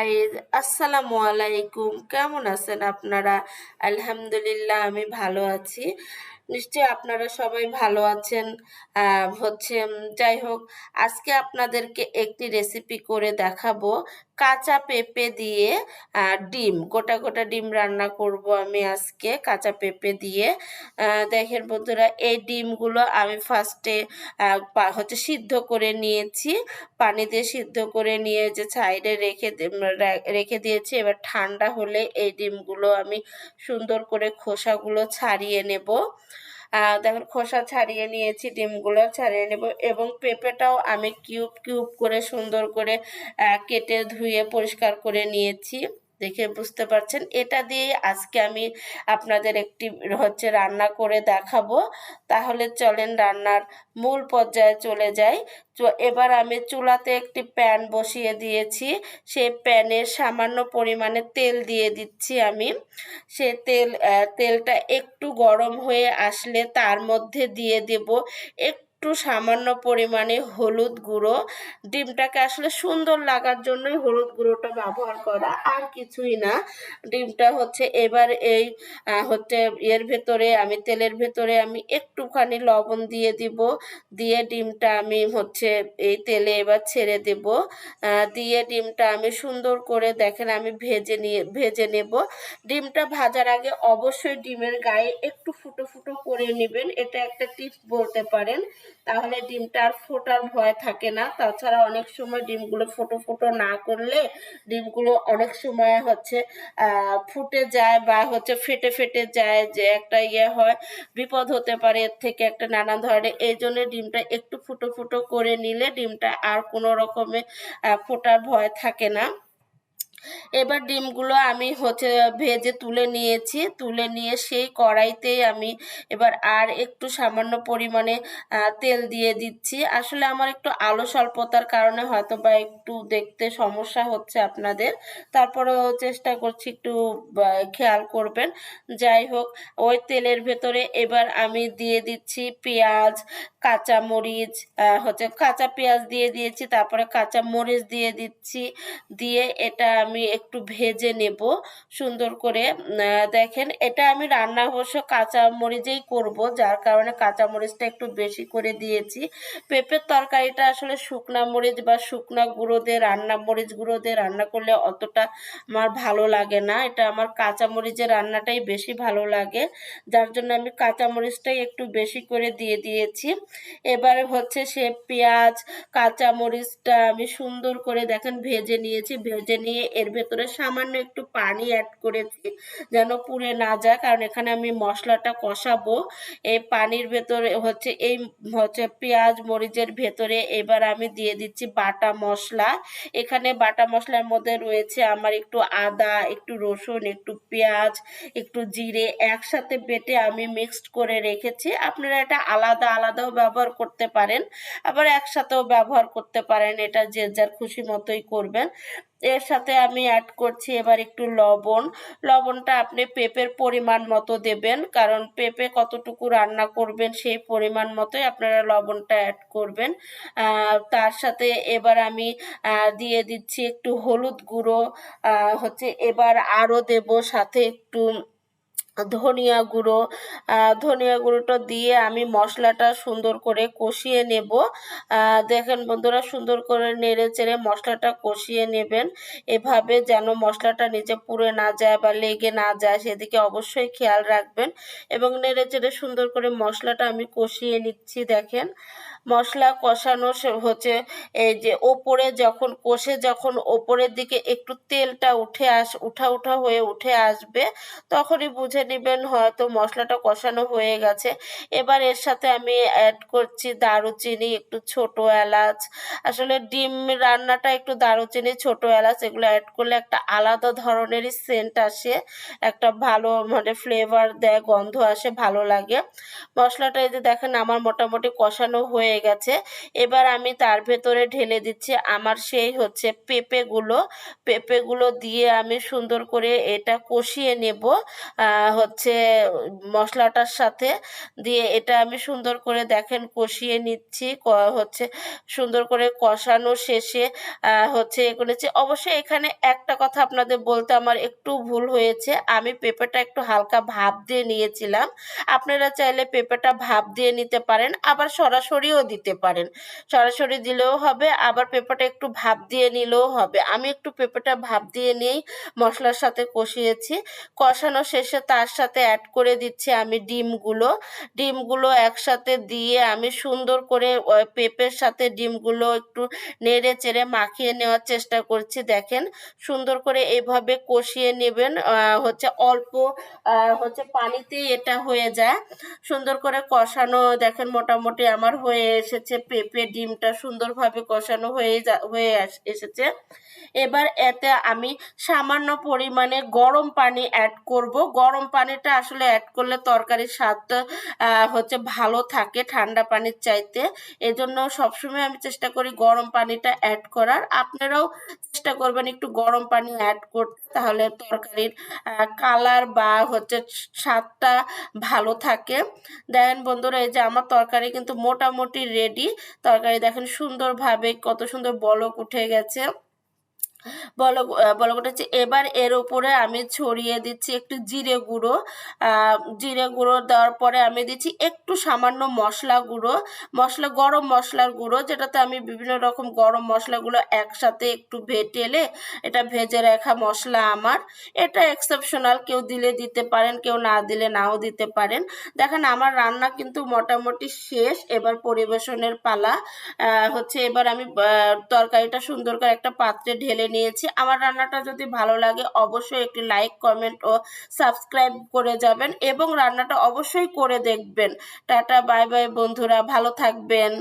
Guys আসসালামু আলাইকুম কেমন আছেন আপনারা? আলহামদুলিল্লাহ আমি ভালো আছি। নিশ্চয়ই আপনারা সবাই ভালো আছেন। হচ্ছে যাই হোক, আজকে আপনাদেরকে একটি রেসিপি করে দেখাবো। কাঁচা পেঁপে দিয়ে ডিম, গোটা গোটা ডিম রান্না করব আমি আজকে কাঁচা পেঁপে দিয়ে। দেখেন বন্ধুরা, এই ডিমগুলো আমি ফার্স্টে হচ্ছে সিদ্ধ করে নিয়েছি। পানি দিয়ে সিদ্ধ করে নিয়ে যে সাইডে রেখে রেখে দিয়েছি। এবার ঠান্ডা হলে এই ডিমগুলো আমি সুন্দর করে খোসাগুলো ছাড়িয়ে নেব। দেখেন, খোসা ছাড়িয়ে নিয়েছি, ডিমগুলো ছাড়িয়ে নেব এবং পেঁপেটাও আমি কিউব কিউব করে সুন্দর করে কেটে ধুয়ে পরিষ্কার করে নিয়েছি। দেখে বুঝতে পারছেন। এটা দিয়ে আজকে আমি আপনাদের একটি হচ্ছে রান্না করে দেখাবো। তাহলে চলেন রান্নার মূল পর্যায়ে চলে যাই। তো এবার আমি চুলাতে একটি প্যান বসিয়ে দিয়েছি। সেই প্যানে সামান্য পরিমাণে তেল দিয়ে দিচ্ছি আমি। সে তেল তেলটা একটু গরম হয়ে আসলে তার মধ্যে দিয়ে দেব। একটু সামান্য পরিমাণে হলুদ গুঁড়ো। ডিমটাকে আসলে সুন্দর লাগার জন্যই হলুদ গুঁড়োটা ব্যবহার করা, আর কিছুই না। ডিমটা হচ্ছে এবার এই হচ্ছে এর ভেতরে, আমি তেলের ভেতরে আমি একটুখানি লবণ দিয়ে দিব। দিয়ে ডিমটা আমি হচ্ছে এই তেলে এবার ছেড়ে দেব। দিয়ে ডিমটা আমি সুন্দর করে দেখেন আমি ভেজে নিয়ে, ভেজে নেব। ডিমটা ভাজার আগে অবশ্যই ডিমের গায়ে একটু ফুটো ফুটো করে নেবেন। এটা একটা টিপস বলতে পারেন। তাহলে ডিমটা আর ফোটার ভয় থাকে না। তাছাড়া অনেক সময় ডিমগুলো ফুটো ফুটো না করলে ডিমগুলো অনেক সময় হচ্ছে ফুটে যায় বা হচ্ছে ফেটে ফেটে যায় যে একটা ইয়ে হয় বিপদ হতে পারে এর থেকে একটা নানান ধরনের। এই জন্য ডিমটা একটু ফুটো ফুটো করে নিলে ডিমটা আর কোনো রকমের আহ, ফোটার ভয় থাকে না। এবার ডিমগুলো আমি হচ্ছে ভেজে তুলে নিয়েছি। তুলে নিয়ে সেই কড়াইতেই আমি এবার আর একটু সামান্য পরিমাণে তেল দিয়ে দিচ্ছি। আসলে আমার একটু আলো স্বল্পতার কারণে হয়তো বা একটু দেখতে সমস্যা হচ্ছে আপনাদের। তারপরেও চেষ্টা করছি একটু খেয়াল করবেন। যাই হোক, ওই তেলের ভেতরে এবার আমি দিয়ে দিচ্ছি পেঁয়াজ কাঁচা মরিচ হচ্ছে কাঁচা পেঁয়াজ দিয়ে দিয়েছি, তারপরে কাঁচা মরিচ দিয়ে দিচ্ছি। দিয়ে এটা আমি একটু ভেজে নেব সুন্দর করে। দেখেন, এটা আমি রান্না অবশ্য কাঁচা মরিচেই করব, যার কারণে কাঁচা মরিচটা একটু বেশি করে দিয়েছি। পেঁপের তরকারিটা আসলে শুকনা মরিচ বা শুকনা গুঁড়ো দিয়ে, রান্না মরিচ গুঁড়ো দিয়ে রান্না করলে অতটা আমার ভালো লাগে না। এটা আমার কাঁচা মরিচের রান্নাটাই বেশি ভালো লাগে, যার জন্য আমি কাঁচা মরিচটাই একটু বেশি করে দিয়ে দিয়েছি। এবারে হচ্ছে সে পেঁয়াজ কাঁচা মরিচটা আমি সুন্দর করে দেখেন ভেজে নিয়েছি। ভেজে নিয়ে এর ভেতরে সামান্য একটু পানি অ্যাড করেছি, যেন পুড়ে না যায়। কারণ এখানে আমি মশলাটা কষাবো। এই পানির ভেতরে হচ্ছে, এই হচ্ছে পেঁয়াজ মরিচের ভেতরে এবার আমি দিয়ে দিচ্ছি বাটা মশলা। এখানে বাটা মশলার মধ্যে রয়েছে আমার একটু আদা, একটু রসুন, একটু পেঁয়াজ, একটু জিরে একসাথে বেটে আমি মিক্সড করে রেখেছি। আপনারা এটা আলাদা আলাদাও ব্যবহার করতে পারেন, আবার একসাথেও ব্যবহার করতে পারেন। এটা যে যার খুশি মতোই করবেন। এর সাথে আমি অ্যাড করছি এবার একটু লবণ। লবণটা আপনি পেঁপের পরিমাণ মতো দেবেন, কারণ পেঁপে কতটুকু রান্না করবেন সেই পরিমাণ মতোই আপনারা লবণটা অ্যাড করবেন। তার সাথে এবার আমি দিয়ে দিচ্ছি একটু হলুদ গুঁড়ো। হচ্ছে এবার আরও দেব সাথে একটু ধনিয়া গুঁড়ো ধনিয়া গুঁড়োটা দিয়ে আমি মশলাটা সুন্দর করে কষিয়ে নেব। দেখেন বন্ধুরা, সুন্দর করে নেড়ে চেড়ে মশলাটা কষিয়ে নেবেন। এভাবে যেন মশলাটা নিচে পুড়ে না যায় বা লেগে না যায়, সেদিকে অবশ্যই খেয়াল রাখবেন। এবং নেড়ে চেড়ে সুন্দর করে মশলাটা আমি কষিয়ে নিচ্ছি, দেখেন। মশলা কষানো হচ্ছে, এই যে ওপরে যখন কষে যখন ওপরের দিকে একটু তেলটা উঠে আস, উঠা উঠা হয়ে উঠে আসবে, তখনই বুঝে নেবেন হয়তো মশলাটা কষানো হয়ে গেছে। এবার এর সাথে আমি অ্যাড করছি দারুচিনি, একটু ছোট এলাচ। আসলে ডিম রান্নাটা একটু দারুচিনি, ছোট এলাচ, এগুলো অ্যাড করলে একটা আলাদা ধরনেরই সেন্ট আসে, একটা ভালো মানে ফ্লেভার দেয়, গন্ধ আসে, ভালো লাগে। মশলাটা এই যে দেখেন, আমার মোটামুটি কষানো হয়ে হয়ে গেছে। এবার আমি তার ভেতরে ঢেলে দিচ্ছি। আমার সেই হচ্ছে পেঁপেগুলো। পেঁপেগুলো দিয়ে আমি সুন্দর করে এটা কষিয়ে নেব হচ্ছে মশলাটার সাথে। দিয়ে এটা আমি সুন্দর করে দেখেন কষিয়ে নিচ্ছি হচ্ছে সুন্দর করে কষানো শেষে হচ্ছে এ করেছি। অবশ্যই এখানে একটা কথা আপনাদের বলতে আমার একটু ভুল হয়েছে। আমি পেঁপেটা একটু হালকা ভাপ দিয়ে নিয়েছিলাম। আপনারা চাইলে পেঁপেটা ভাপ দিয়ে নিতে পারেন। আবার সরাসরিও দিতে পারেন। সরাসরি দিলেও হবে, আবার পেঁপেটা একটু ভাপ দিয়ে নিলেও হবে। আমি একটু পেঁপেটা ভাপ দিয়ে নিয়েই মশলার সাথে কষিয়েছি। কষানো শেষে তার সাথে অ্যাড করে দিচ্ছি আমি ডিমগুলো। ডিমগুলো একসাথে দিয়ে আমি সুন্দর করে পেঁপের সাথে ডিমগুলো একটু নেড়ে চেড়ে মাখিয়ে নেওয়ার চেষ্টা করছি। দেখেন, সুন্দর করে এভাবে কষিয়ে নেবেন হচ্ছে অল্প হচ্ছে পানিতেই এটা হয়ে যায়। সুন্দর করে কষানো, দেখেন মোটামুটি আমার হয়ে এসেছে, পেঁপে ডিমটা সুন্দরভাবে কষানো হয়ে যা, হয়ে এসেছে। এবার এতে আমি সামান্য পরিমাণে গরম পানি অ্যাড করব। গরম পানিটা আসলে অ্যাড করলে তরকারির স্বাদটা হচ্ছে ভালো থাকে ঠান্ডা পানির চাইতে। এজন্য সবসময় আমি চেষ্টা করি গরম পানিটা অ্যাড করার। আপনারাও চেষ্টা করবেন একটু গরম পানি অ্যাড করতে, তাহলে তরকারির কালার বা হচ্ছে স্বাদটা ভালো থাকে। দেখেন বন্ধুরা, এই যে আমার তরকারি কিন্তু মোটামুটি রেডি তরকারি দেখেন সুন্দরভাবে কত সুন্দর বলক উঠে গেছে। বলক বলক হচ্ছে এবার এর উপরে আমি ছড়িয়ে দিচ্ছি একটু জিরে গুঁড়ো। জিরে গুঁড়ো দেওয়ার পরে আমি দিচ্ছি একটু সামান্য মশলা গুঁড়ো, মশলা, গরম মশলার গুঁড়ো, যেটাতে আমি বিভিন্ন রকম গরম মশলাগুলো একসাথে একটু ভেটেলে এটা ভেজে রাখা মশলা আমার। এটা এক্সেপশনাল কেউ দিলে দিতে পারেন, কেউ না দিলে নাও দিতে পারেন। দেখেন আমার রান্না কিন্তু মোটামুটি শেষ, এবার পরিবেশনের পালা। হচ্ছে এবার আমি তরকারিটা সুন্দর করে একটা পাত্রে ঢেলে নিয়েছি। আমার রান্নাটা যদি ভালো লাগে, অবশ্যই একটি লাইক কমেন্ট ও সাবস্ক্রাইব করে যাবেন এবং রান্নাটা অবশ্যই করে দেখবেন। টাটা বাই বাই বন্ধুরা, ভালো থাকবেন।